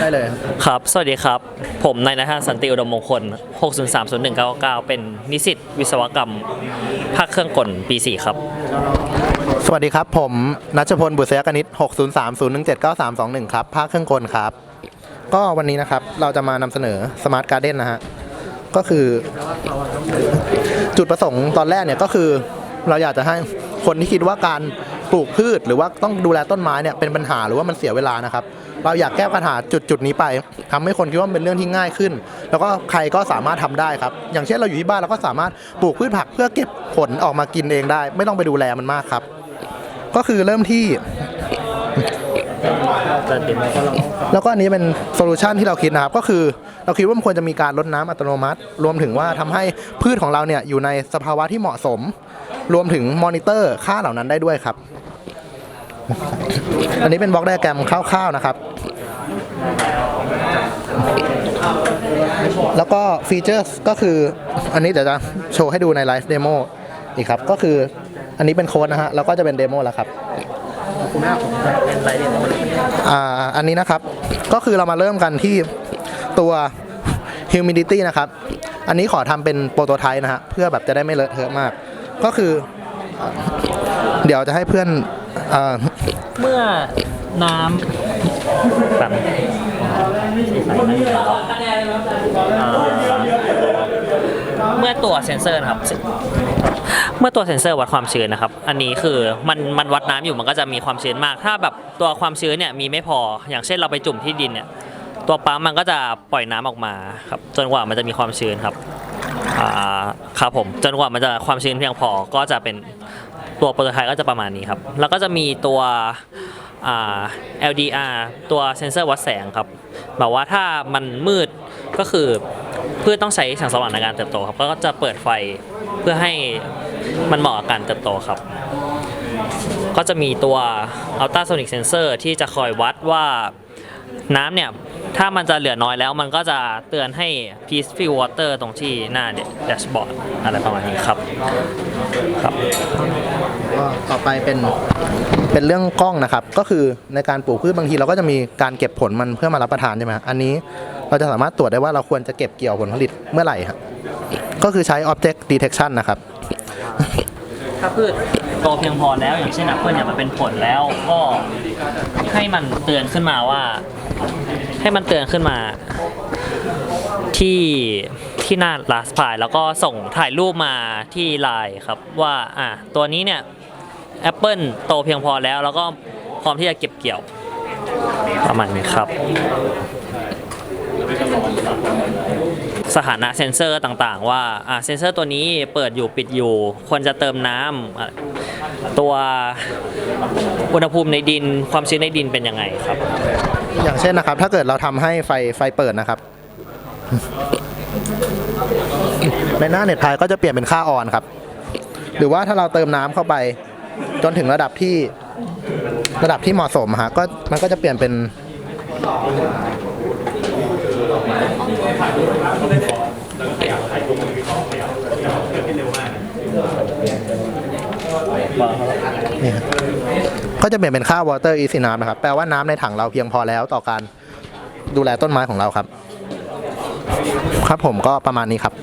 ได้เลยครับ สวัสดีครับ ผมนายนทันสันติอุดมมงคล 6030199 เป็นนิสิตวิศวกรรม ภาคเครื่องกลปี 4 ครับ สวัสดีครับ ผมนัชพลบุษยกนิต60301792321ครับ ภาคเครื่องกลครับ ก็วันนี้นะครับเราจะมานำเสนอสมาร์ทการ์เด้นนะฮะ ก็คือ จุดประสงค์ตอนแรกเนี่ยก็คือเราอยากจะให้คนที่คิดว่าการปลูกพืช หรือว่าต้องดูแลต้นไม้เนี่ยเป็นปัญหาหรือว่ามันเสียเวลานะครับ เราอยากแก้ปัญหาจุดจุดนี้ไปทำให้คนคิดว่าเป็นเรื่องที่ง่ายขึ้น แล้วก็ใครก็สามารถทำได้ครับ อย่างเช่นเราอยู่ที่บ้านเราก็สามารถปลูกพืชผักเพื่อเก็บผลออกมากินเองได้ ไม่ต้องไปดูแลมันมากครับ ก็คือเริ่มที่แล้วก็อันนี้เป็นโซลูชันที่เราคิดนะครับ ก็คือเราคิดว่ามันควรจะมีการลดน้ำอัตโนมัติ รวมถึงว่าทำให้พืชของเราเนี่ยอยู่ในสภาวะที่เหมาะสม รวมถึงมอนิเตอร์ค่าเหล่านั้นได้ด้วยครับ อันนี้เป็นบล็อกไดอะแกรมคร่าวๆนะครับ แล้วก็ฟีเจอร์ก็คืออันนี้เดี๋ยวจะโชว์ให้ดูในไลฟ์เดโมอีกครับ ก็คืออันนี้เป็นโค้ดนะฮะ แล้วก็จะเป็นเดโมแล้วครับอ่าอันนี้นะครับ ก็คือเรามาเริ่มกันที่ตัว humidity นะครับ อันนี้ขอทำเป็นโปรโตไทป์นะฮะ เพื่อแบบจะได้ไม่เลอะเทอะมาก ก็คือ เดี๋ยวจะให้เพื่อนอ เมื่อน้ำแบบเมื่อตัวเซ็นเซอร์นะครับ เมื่อตัวเซ็นเซอร์วัดความชื้นนะครับ อันนี้คือมันมันวัดน้ำอยู่มันก็จะมีความชื้นมาก ถ้าแบบตัวความชื้นเนี่ยมีไม่พอ อย่างเช่นเราไปจุ่มที่ดินเนี่ย ตัวปั๊มมันก็จะปล่อยน้ำออกมาครับ จนกว่ามันจะมีความชื้นครับ อ่า ครับผม จนกว่ามันจะความชื้นเพียงพอ ก็จะเป็น ตัวโปรโตไทป์ก็จะประมาณนี้ครับ แล้วก็จะมีตัว LDR ตัวเซนเซอร์วัดแสงครับ แบบว่าถ้ามันมืดก็คือพืชต้องใช้แสงสว่างในการเติบโตครับ ก็จะเปิดไฟเพื่อให้มันเหมาะกับการเติบโตครับ ก็จะมีตัว ultrasonic sensor ที่จะคอยวัดว่าน้ำเนี่ย ถ้ามันจะเหลือน้อยแล้วมันก็จะเตือนให้ peace fill water ตรงที่หน้าแดชบอร์ดอะไรประมาณนี้ครับครับ ต่อไปเป็นเป็นเรื่องกล้องนะครับ ก็คือในการปลูกพืชบางทีเราก็จะมีการเก็บผลมันเพื่อมารับประทานใช่ไหมอันนี้เราจะสามารถตรวจได้ว่าเราควรจะเก็บเกี่ยวผลผลิตเมื่อไหร่ครับก็คือใช้ object detection นะครับ ถ้าพืชโตเพียงพอแล้วอย่างเช่นแอปเปิลเนี่ยมันเป็นผลแล้วก็ให้มันเตือนขึ้นมาว่า ให้มันเตือนขึ้นมา ที่ที่หน้า last p i แล้วก็ส่งถ่ายรูปมาที่ไลน์ครับว่าอะตัวนี้เนี่ย แอปเปิลโตเพียงพอแล้ว แล้วก็พร้อมที่จะเก็บเกี่ยว ประมาณนี้ครับ สถานะเซ็นเซอร์ต่างๆ ว่าอ่าเซ็นเซอร์ตัวนี้เปิดอยู่ปิดอยู่ ควรจะเติมน้ำตัวอุณหภูมิในดินความชื้นในดินเป็นยังไงครับ อย่างเช่นนะครับ ถ้าเกิดเราทำให้ไฟไฟเปิดนะครับ ในหน้าเน็ตไพก็จะเปลี่ยนเป็นค่าออนครับ หรือว่าถ้าเราเติมน้ำเข้าไป จนถึงระดับที่ระดับที่เหมาะสมฮะก็มันก็จะเปลี่ยนเป็นนี่ครับก็จะเปลี่ยนเป็นค่า water is enough นะครับ แปลว่าน้ำในถังเราเพียงพอแล้วต่อการดูแลต้นไม้ของเราครับ ครับผมก็ประมาณนี้ครับ